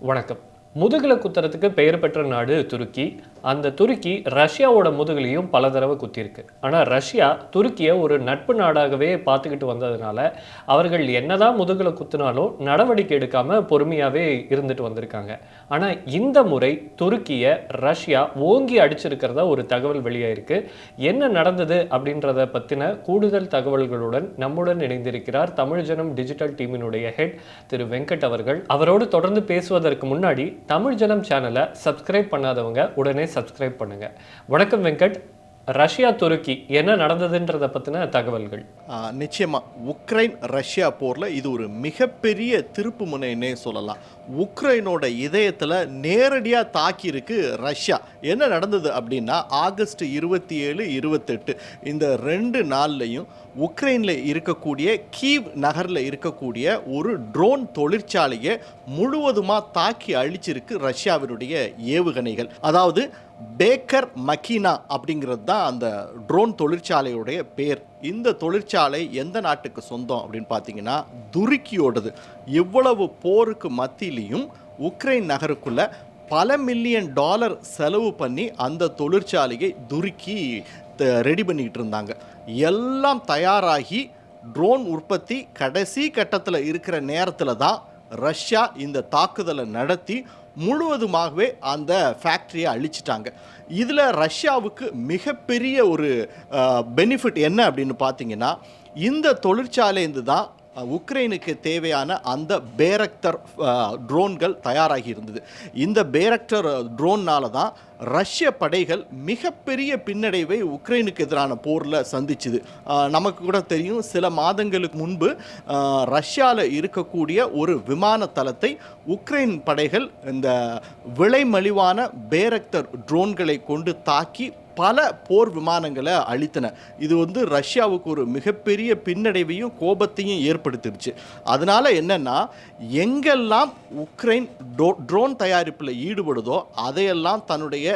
வணக்கம். முதுகில் குத்துறதுக்கு பெயர் பெற்ற நாடு துருக்கி. அந்த துருக்கி ரஷ்யாவோட முதுகுலையும் பல தடவை குத்திருக்கு ஆனால் ரஷ்யா துருக்கியை ஒரு நட்பு நாடாகவே பார்த்துக்கிட்டு வந்ததுனால அவர்கள் என்னதான் முதுகில் குத்தினாலும் நடவடிக்கை எடுக்காமல் பொறுமையாகவே இருந்துட்டு வந்திருக்காங்க. ஆனால் இந்த முறை துருக்கியை ரஷ்யா ஓங்கி அடிச்சிருக்கிறதா ஒரு தகவல் வெளியாயிருக்கு. என்ன நடந்தது அப்படின்றத பற்றின கூடுதல் தகவல்களுடன் நம்முடன் இணைந்திருக்கிறார் தமிழ் ஜனம் டிஜிட்டல் டீமினுடைய ஹெட் திரு வெங்கட் அவர்கள். அவரோடு தொடர்ந்து பேசுவதற்கு முன்னாடி தமிழ் ஜனம் சேனலை சப்ஸ்கிரைப் பண்ணாதவங்க உடனே சப்ஸ்கிரைப் பண்ணுங்க. வணக்கம் வெங்கட். ரஷ்யா துருக்கி என்ன நடந்ததுன்றத பற்றின தகவல்கள். நிச்சயமாக நிச்சயமா. உக்ரைன் ரஷ்யா போரில் இது ஒரு மிகப்பெரிய திருப்பு முனைன்னே சொல்லலாம். உக்ரைனோட இதயத்தில் நேரடியாக தாக்கியிருக்கு ரஷ்யா. என்ன நடந்தது அப்படின்னா ஆகஸ்ட் இருபத்தி ஏழு இருபத்தெட்டு இந்த ரெண்டு நாள்லையும் உக்ரைனில் இருக்கக்கூடிய கீவ் நகரில் இருக்கக்கூடிய ஒரு ட்ரோன் தொழிற்சாலையை முழுவதுமாக தாக்கி அழிச்சிருக்கு ரஷ்யாவினுடைய ஏவுகணைகள். அதாவது பேக்கர் மக்கினா அப்படிங்கிறது தான் அந்த ட்ரோன் தொழிற்சாலையுடைய பேர். இந்த தொழிற்சாலை எந்த நாட்டுக்கு சொந்தம் அப்படின்னு பார்த்தீங்கன்னா துருக்கியோடது. இவ்வளவு போருக்கு மத்தியிலையும் உக்ரைன் நகருக்குள்ளே பல மில்லியன் டாலர் செலவு பண்ணி அந்த தொழிற்சாலையை துருக்கி ரெடி பண்ணிக்கிட்டு இருந்தாங்க. எல்லாம் தயாராகி ட்ரோன் உற்பத்தி கடைசி கட்டத்தில் இருக்கிற நேரத்தில் தான் ரஷ்யா இந்த தாக்குதலை நடத்தி முழுவதுமாகவே அந்த ஃபேக்ட்ரியை அழிச்சிட்டாங்க. இதில் ரஷ்யாவுக்கு மிகப்பெரிய ஒரு பெனிஃபிட் என்ன அப்படின்னு பார்த்தீங்கன்னா இந்த தொழிற்சாலைந்து தான் உக்ரைனுக்கு தேவையான அந்த பேரக்டர் ட்ரோன்கள் தயாராகி இருந்தது. இந்த பேரக்டர் ட்ரோன்னால தான் ரஷ்ய படைகள் மிகப்பெரிய பின்னடைவை உக்ரைனுக்கு எதிரான போரில் சந்திச்சுது. நமக்கு கூட தெரியும் சில மாதங்களுக்கு முன்பு ரஷ்யாவில் இருக்கக்கூடிய ஒரு விமான தளத்தை உக்ரைன் படைகள் இந்த விலை மலிவான பேரக்டர் ட்ரோன்களை கொண்டு தாக்கி பல போர் விமானங்களை அழித்தன. இது வந்து ரஷ்யாவுக்கு ஒரு மிகப்பெரிய பின்னடைவையும் கோபத்தையும் ஏற்படுத்திடுச்சு. அதனால் என்னென்னா எங்கெல்லாம் உக்ரைன் டோ ட்ரோன் தயாரிப்பில் ஈடுபடுதோ அதையெல்லாம் தன்னுடைய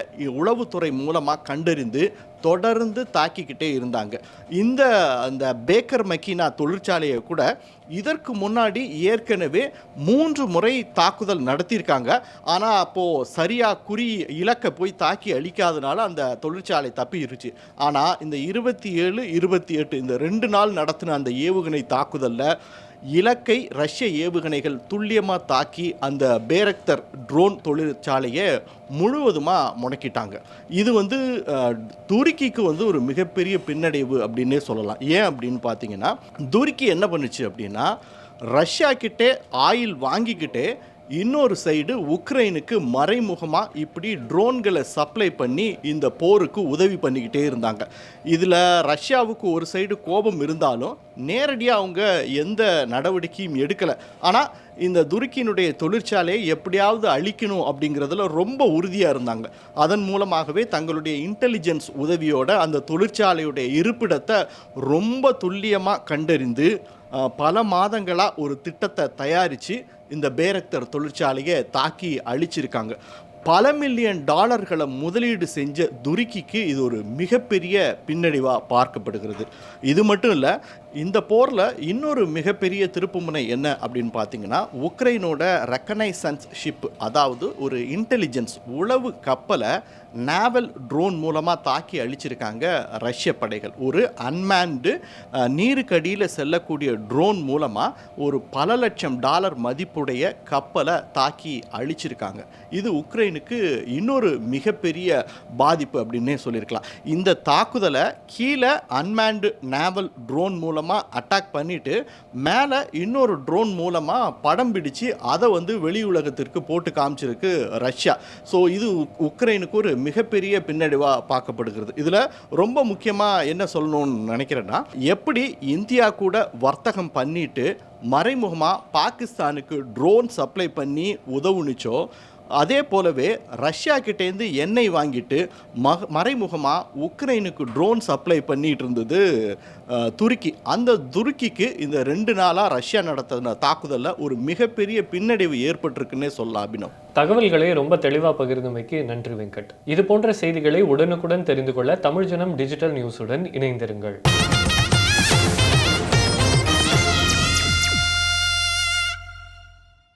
உளவுத்துறை மூலமாக கண்டறிந்து தொடர்ந்து தாக்கிக்கிட்டே இருந்தாங்க. இந்த அந்த பேக்கர் மக்கினா தொழிற்சாலையை கூட இதற்கு முன்னாடி ஏற்கனவே மூன்று முறை தாக்குதல் நடத்தியிருக்காங்க. ஆனால் அப்போது சரியாக குறி இலக்கை போய் தாக்கி அழிக்காதனால அந்த தொழிற்சாலை தப்பிருச்சு ஆனால் இந்த இருபத்தி ஏழு இருபத்தி எட்டு இந்த ரெண்டு நாள் நடத்தின அந்த ஏவுகணை தாக்குதலில் இலக்கை ரஷ்ய ஏவுகணைகள் துல்லியமாக தாக்கி அந்த பேரக்தர் ட்ரோன் தொழிற்சாலையை முழுவதுமாக முடக்கிட்டாங்க. இது வந்து துருக்கிக்கு வந்து ஒரு மிகப்பெரிய பின்னடைவு அப்படின்னே சொல்லலாம். ஏன் அப்படின்னு பார்த்தீங்கன்னா துருக்கி என்ன பண்ணுச்சு அப்படின்னா ரஷ்யா கிட்டே ஆயில் வாங்கிக்கிட்டே இன்னொரு சைடு உக்ரைனுக்கு மறைமுகமாக இப்படி ட்ரோன்களை சப்ளை பண்ணி இந்த போருக்கு உதவி பண்ணிக்கிட்டே இருந்தாங்க. இதில் ரஷ்யாவுக்கு ஒரு சைடு கோபம் இருந்தாலும் நேரடியாக அவங்க எந்த நடவடிக்கையும் எடுக்கலை. ஆனால் இந்த துருக்கியினுடைய தொழிற்சாலையை எப்படியாவது அழிக்கணும் அப்படிங்கிறதுல ரொம்ப உறுதியாக இருந்தாங்க. அதன் மூலமாகவே தங்களுடைய இன்டெலிஜென்ஸ் உதவியோட அந்த தொழிற்சாலையுடைய இருப்பிடத்தை ரொம்ப துல்லியமாக கண்டறிந்து பல மாதங்களாக ஒரு திட்டத்தை தயாரித்து இந்த பேரக்தர் தொழிற்சாலையை தாக்கி அழிச்சிருக்காங்க. பல மில்லியன் டாலர்களை முதலீடு செஞ்ச துருக்கிக்கு இது ஒரு மிகப்பெரிய பின்னடைவாக பார்க்கப்படுகிறது. இது மட்டும் இல்லை இந்த போரில் இன்னொரு மிகப்பெரிய திருப்புமுனை என்ன அப்படின்னு பார்த்தீங்கன்னா உக்ரைனோட ரெக்கனைசன்ஸ் ஷிப் அதாவது ஒரு இன்டெலிஜென்ஸ் உளவு கப்பலை நேவல் ட்ரோன் மூலமாக தாக்கி அழிச்சிருக்காங்க ரஷ்ய படைகள். ஒரு அன்மேன்டு நீருக்கடியில் செல்லக்கூடிய ட்ரோன் மூலமாக ஒரு பல லட்சம் டாலர் மதிப்புடைய கப்பலை தாக்கி அழிச்சிருக்காங்க. இது உக்ரைனுக்கு இன்னொரு மிகப்பெரிய பாதிப்பு அப்படின்னே சொல்லியிருக்கலாம். இந்த தாக்குதலை கீழே அன்மேன்டு நேவல் ட்ரோன் மூலம் மூலமாக அட்டாக் பண்ணிவிட்டு மேலே இன்னொரு ட்ரோன் மூலமாக படம் பிடிச்சு அதை வந்து வெளி உலகத்திற்கு போட்டு காமிச்சிருக்கு ரஷ்யா. ஸோ இது உக்ரைனுக்கு ஒரு மிகப்பெரிய பின்னடைவாக பார்க்கப்படுகிறது. இதில் ரொம்ப முக்கியமாக என்ன சொல்லணும்னு நினைக்கிறேன்னா எப்படி இந்தியா கூட வர்த்தகம் பண்ணிட்டு மறைமுகமாக பாகிஸ்தானுக்கு ட்ரோன் சப்ளை பண்ணி உதவுனுச்சோ அதே போலவே ரஷ்யா கிட்டேருந்து எண்ணெய் வாங்கிட்டு மக மறைமுகமாக உக்ரைனுக்கு ட்ரோன் சப்ளை பண்ணிட்டு இருந்தது துருக்கி. அந்த துருக்கிக்கு இந்த ரெண்டு நாளாக ரஷ்யா நடத்தின தாக்குதலில் ஒரு மிகப்பெரிய பின்னடைவு ஏற்பட்டிருக்குன்னே சொல்லலாம் அபினவ் தகவல்களை ரொம்ப தெளிவாக பகிர்ந்தமைக்கு நன்றி வெங்கட். இது போன்ற செய்திகளை உடனுக்குடன் தெரிந்து கொள்ள தமிழ் ஜனம் டிஜிட்டல் நியூஸுடன் இணைந்திருங்கள்.